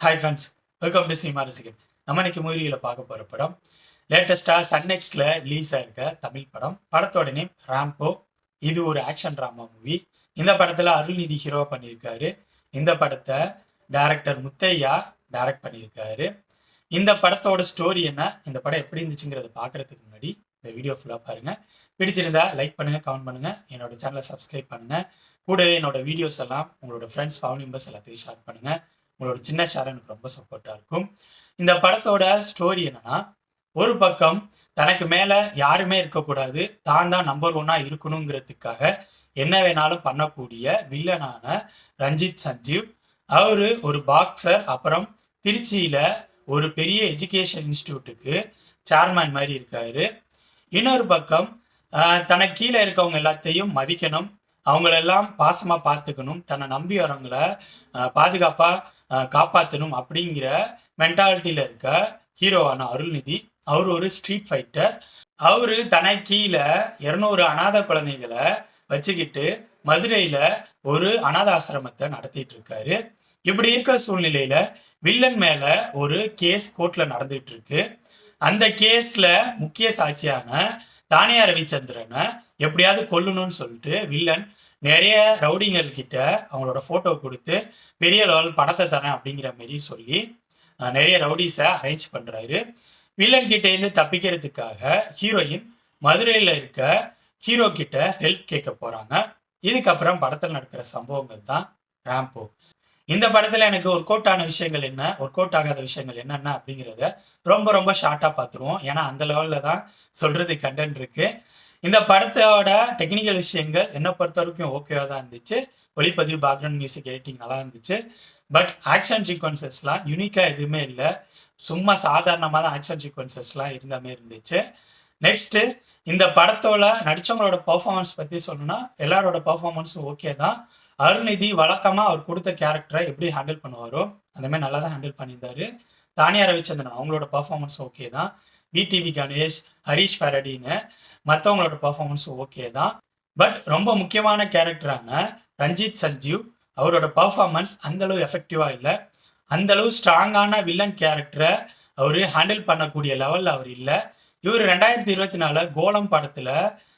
Hi friends welcome to cinema ரசிகன் நம்ம இன்னைக்கு மூவியில் பார்க்க போகிற படம் லேட்டஸ்ட்டாக சன் நெக்ஸ்ட்ல ரிலீஸ் ஆயிருக்க தமிழ் படம். படத்தோட நேம் ராம்போ இது ஒரு ஆக்ஷன் ட்ராமா மூவி இந்த படத்தில் அருள்நிதி ஹீரோ பண்ணியிருக்காரு. இந்த படத்தை டேரக்டர் முத்தையா டைரக்ட் பண்ணியிருக்காரு. இந்த படத்தோட ஸ்டோரி என்ன இந்த படம் எப்படி இருந்துச்சுங்கிறத பார்க்கறதுக்கு முன்னாடி இந்த வீடியோ ஃபுல்லாக பாருங்கள் பிடிச்சிருந்தா லைக் பண்ணுங்கள் கமெண்ட் பண்ணுங்கள் என்னோட சேனலை சப்ஸ்கிரைப் பண்ணுங்கள் கூடவே என்னோட வீடியோஸ் எல்லாம் உங்களோட ஃப்ரெண்ட்ஸ் ஃபேமிலி மெம்பர்ஸ் எல்லாத்தையும் ஷேர் பண்ணுங்கள் உங்களோட சின்ன ஷேர் எனக்கு ரொம்ப சப்போர்ட்டாக இருக்கும். இந்த படத்தோட ஸ்டோரி என்னன்னா ஒரு பக்கம் தனக்கு மேலே யாருமே இருக்கக்கூடாது தான் தான் நம்பர் ஒன்னாக இருக்கணுங்கிறதுக்காக என்ன வேணாலும் பண்ணக்கூடிய வில்லனான ரஞ்சித் சஞ்சீவ். அவரு ஒரு பாக்ஸர் அப்புறம் திருச்சியில ஒரு பெரிய எஜுகேஷன் இன்ஸ்டியூட்டுக்கு சேர்மேன் மாதிரி இருக்காரு. இன்னொரு பக்கம் தனக்கு கீழே இருக்கவங்க எல்லாத்தையும் மதிக்கணும் அவங்களெல்லாம் பாசமா பார்த்துக்கணும் தன்னை நம்பி வரவங்கள பாதுகாப்பாக பாதுகாப்பா காப்பாத்தணும் அப்படிங்கிற மென்டாலிட்டியில் இருக்க ஹீரோவான அருள்நிதி அவர் ஒரு ஸ்ட்ரீட் ஃபைட்டர் அவரு தன்னை கீழே இருநூறு அனாதை குழந்தைகளை வச்சுக்கிட்டு மதுரையில ஒரு அனாத ஆசிரமத்தை நடத்திட்டு இருக்காரு. இப்படி இருக்க சூழ்நிலையில வில்லன் மேல ஒரு கேஸ் கோர்ட்ல நடந்துட்டு இருக்கு. அந்த கேஸ்ல முக்கிய சாட்சியான தானியா ரவிச்சந்திரனை எப்படியாவது கொல்லணும்னு சொல்லிட்டு வில்லன் நிறைய ரவுடிங்கள் கிட்ட அவங்களோட போட்டோ கொடுத்து பெரிய லெவல் படத்தை தரேன் அப்படிங்கிற மாரி சொல்லி நிறைய ரவுடிஸை அரேஞ்ச் பண்றாரு. வில்லன் கிட்ட இருந்து தப்பிக்கிறதுக்காக ஹீரோயின் மதுரையில இருக்க ஹீரோ கிட்ட ஹெல்ப் கேட்க போறாங்க. இதுக்கப்புறம் படத்தில் நடக்கிற சம்பவங்கள் தான் ராம்போ. இந்த படத்துல எனக்கு ஒர்க் அவுட் ஆன விஷயங்கள் என்ன? ஒர்க் அவுட் ஆகாத விஷயங்கள் என்னென்ன அப்படிங்கிறத ரொம்ப ரொம்ப ஷார்ட்டா பார்த்துருவோம். ஏன்னா அந்த லெவல்ல தான் சொல்றது கண்டென்ட் இருக்கு. இந்த படத்தோட டெக்னிக்கல் விஷயங்கள் என்னை பொறுத்த வரைக்கும் ஓகேவா தான் இருந்துச்சு. ஒளிப்பதிவு பேக்ரவுண்ட் மியூசிக் எடிட்டிங் நல்லா இருந்துச்சு. பட் ஆக்ஷன் சீக்வன்சஸ்லாம் யூனிக்காக எதுவுமே இல்லை. சும்மா சாதாரணமாக தான் ஆக்ஷன் சீக்வன்சஸ்லாம் இருந்த மாதிரி இருந்துச்சு. நெக்ஸ்ட்டு இந்த படத்தோட நடித்தவங்களோட பர்ஃபார்மன்ஸ் பற்றி சொல்லணும்னா எல்லாரோட பர்ஃபார்மன்ஸும் ஓகே தான். அருள்நிதி வழக்கமாக அவர் கொடுத்த கேரக்டரை எப்படி ஹேண்டில் பண்ணுவாரோ அந்த மாதிரி நல்லா தான் ஹேண்டில் பண்ணியிருந்தாரு. தானியா ரவிச்சந்திரன் அவங்களோட பெர்ஃபார்மன்ஸ் ஓகே தான். விடிவி கணேஷ் ஹரிஷ் ஃபரடின்னு மற்றவங்களோட பர்ஃபார்மன்ஸும் ஓகே தான். பட் ரொம்ப முக்கியமான கேரக்டரான ரஞ்சித் சஞ்சீவ் அவரோட பர்ஃபார்மன்ஸ் அந்தளவு எஃபெக்டிவாக இல்லை. அந்தளவு ஸ்ட்ராங்கான வில்லன் கேரக்டரை அவர் ஹேண்டில் பண்ணக்கூடிய லெவலில் அவர் இல்லை. இவர் ரெண்டாயிரத்தி இருபத்தி நாலு கோலம் படத்துல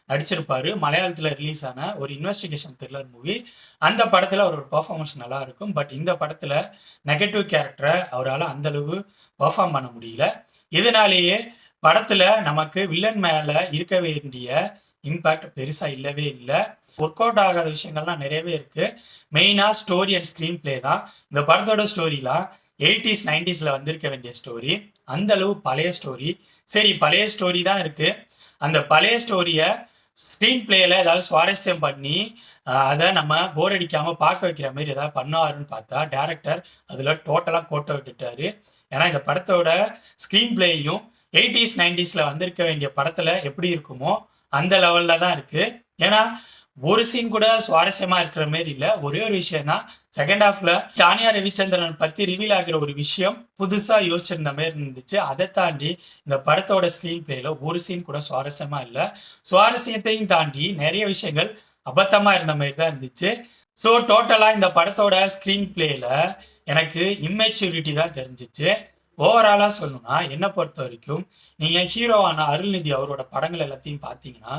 நடிச்சிருப்பாரு. மலையாளத்துல ரிலீஸ் ஆன ஒரு இன்வெஸ்டிகேஷன் த்ரில்லர் மூவி அந்த படத்துல அவரோட பர்ஃபார்மன்ஸ் நல்லா இருக்கும். பட் இந்த படத்துல நெகட்டிவ் கேரக்டரை அவரால் அந்த அளவு பர்ஃபார்ம் பண்ண முடியல. இதனாலேயே படத்துல நமக்கு வில்லன் மேல இருக்க வேண்டிய இம்பாக்ட் பெருசா இல்லவே இல்லை. ஒர்க் அவுட் ஆகாத விஷயங்கள்லாம் நிறையவே இருக்கு. மெயினா ஸ்டோரி அண்ட் ஸ்கிரீன் பிளே தான். இந்த படத்தோட ஸ்டோரிலாம் எயிட்டிஸ் நைன்டிஸில் வந்திருக்க வேண்டிய ஸ்டோரி அந்த அளவு பழைய ஸ்டோரி சரி பழைய ஸ்டோரி தான் இருக்குது அந்த பழைய ஸ்டோரியை ஸ்க்ரீன் பிளேயில் ஏதாவது சுவாரஸ்யம் பண்ணி அதை நம்ம போர் அடிக்காமல் பார்க்க வைக்கிற மாதிரி ஏதாவது பண்ணுவாருன்னு பார்த்தா டேரக்டர் அதில் டோட்டலாக கோட்டை விட்டுட்டாரு. ஏன்னா இந்த படத்தோட ஸ்க்ரீன் பிளேயும் எயிட்டிஸ் நைன்டிஸில் வந்திருக்க வேண்டிய படத்தில் எப்படி இருக்குமோ அந்த லெவலில் தான் இருக்குது ஏன்னா ஒரு சீன் கூட சுவாரஸ்யமா இருக்கிற மாதிரி இல்ல. ஒரே ஒரு விஷயம் தான் செகண்ட் ஹாஃப்ல தானியா ரவிச்சந்திரன் பத்தி ரிவீல் ஆகிற ஒரு விஷயம் புதுசா யோசிச்சிருந்த மாதிரி இருந்துச்சு. அதை தாண்டி இந்த படத்தோட ஸ்கிரீன் பிளேல ஒரு சீன் கூட சுவாரஸ்யமா இல்ல. சுவாரஸ்யத்தையும் தாண்டி நிறைய விஷயங்கள் அபத்தமா இருந்த மாதிரி தான் இருந்துச்சு. ஸோ டோட்டலா இந்த படத்தோட ஸ்கிரீன் பிளேல எனக்கு இம்மெச்சூரிட்டி தான் தெரிஞ்சிச்சு. ஓவராலா சொல்லணும்னா என்னை பொறுத்த வரைக்கும் நீங்க ஹீரோவான அருள்நிதி அவரோட படங்கள் எல்லாத்தையும் பார்த்தீங்கன்னா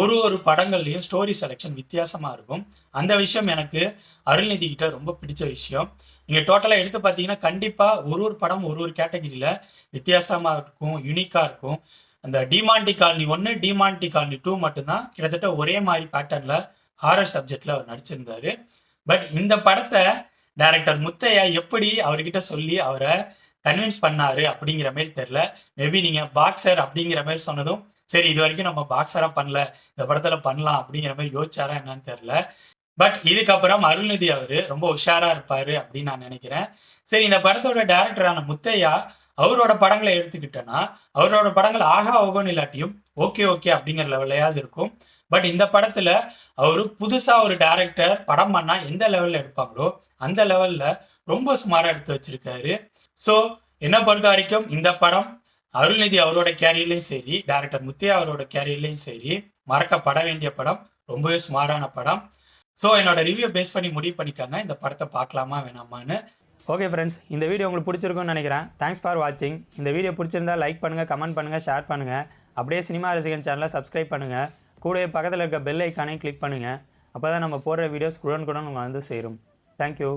ஒரு ஒரு படங்கள்லையும் ஸ்டோரி செலெக்ஷன் வித்தியாசமாக இருக்கும். அந்த விஷயம் எனக்கு அருள்நிதி கிட்ட ரொம்ப பிடிச்ச விஷயம். நீங்கள் டோட்டலாக எடுத்து பார்த்தீங்கன்னா கண்டிப்பாக ஒரு ஒரு படம் ஒரு ஒரு கேட்டகிரியில் வித்தியாசமாக இருக்கும் யூனிக்காக இருக்கும். அந்த டிமாண்டி காலனி ஒன்று டிமாண்டி காலனி டூ மட்டும்தான் கிட்டத்தட்ட ஒரே மாதிரி பேட்டர்னில் ஹாரர் சப்ஜெக்டில் அவர் நடிச்சிருந்தாரு. பட் இந்த படத்தை டைரக்டர் முத்தையா எப்படி அவர்கிட்ட சொல்லி அவரை கன்வின்ஸ் பண்ணாரு அப்படிங்கிற மாதிரி தெரியல. மேபி நீங்கள் பாக்ஸர் அப்படிங்கிற மாதிரி சொன்னதும் சரி இது வரைக்கும் நம்ம பாக்ஸராக பண்ணல இந்த படத்தில் பண்ணலாம் அப்படிங்கிற மாதிரி யோசிச்சாரா என்னன்னு தெரில பட் இதுக்கப்புறம் அருள்நிதி அவரு ரொம்ப உஷாரா இருப்பாரு அப்படின்னு நான் நினைக்கிறேன். சரி இந்த படத்தோட டேரக்டரான முத்தையா அவரோட படங்களை எடுத்துக்கிட்டேன்னா அவரோட படங்கள் ஆகா ஓகோன்னு இல்லாட்டியும் ஓகே ஓகே அப்படிங்கிற லெவலையாவது இருக்கும். பட் இந்த படத்துல அவரு புதுசா ஒரு டேரக்டர் படம் பண்ணா எந்த லெவல்ல எடுப்பாங்களோ அந்த லெவல்ல ரொம்ப சுமாரா எடுத்து வச்சிருக்காரு. ஸோ என்னை பொறுத்த வரைக்கும் இந்த படம் அருள்நிதி அவரோட கேரியர்லையும் சரி டேரக்டர் முத்தையா அவரோட கேரியர்லையும் சரி மறக்கப்பட வேண்டிய படம் ரொம்பவே சுமாரான படம். ஸோ என்னோட ரிவ்யூ பேஸ் பண்ணி முடிவு பண்ணிக்காங்க. இந்த படத்தை பார்க்கலாமா வேணாமான்னு. ஓகே ஃப்ரெண்ட்ஸ் இந்த வீடியோ உங்களுக்கு பிடிச்சிருக்கும்னு நினைக்கிறேன். தேங்க்ஸ் ஃபார் வாட்சிங் இந்த வீடியோ பிடிச்சிருந்தா லைக் பண்ணுங்கள் கமெண்ட் பண்ணுங்கள் ஷேர் பண்ணுங்கள் அப்படியே சினிமா ரசிகன் சேனலை சப்ஸ்கிரைப் பண்ணுங்கள் கூடவே பக்கத்தில் இருக்க பெல் ஐக்கானையும் கிளிக் பண்ணுங்கள் அப்போ தான் நம்ம போடுற வீடியோஸ் குடன் குடன் உங்களுக்கு வந்து சேரும். தேங்க்யூ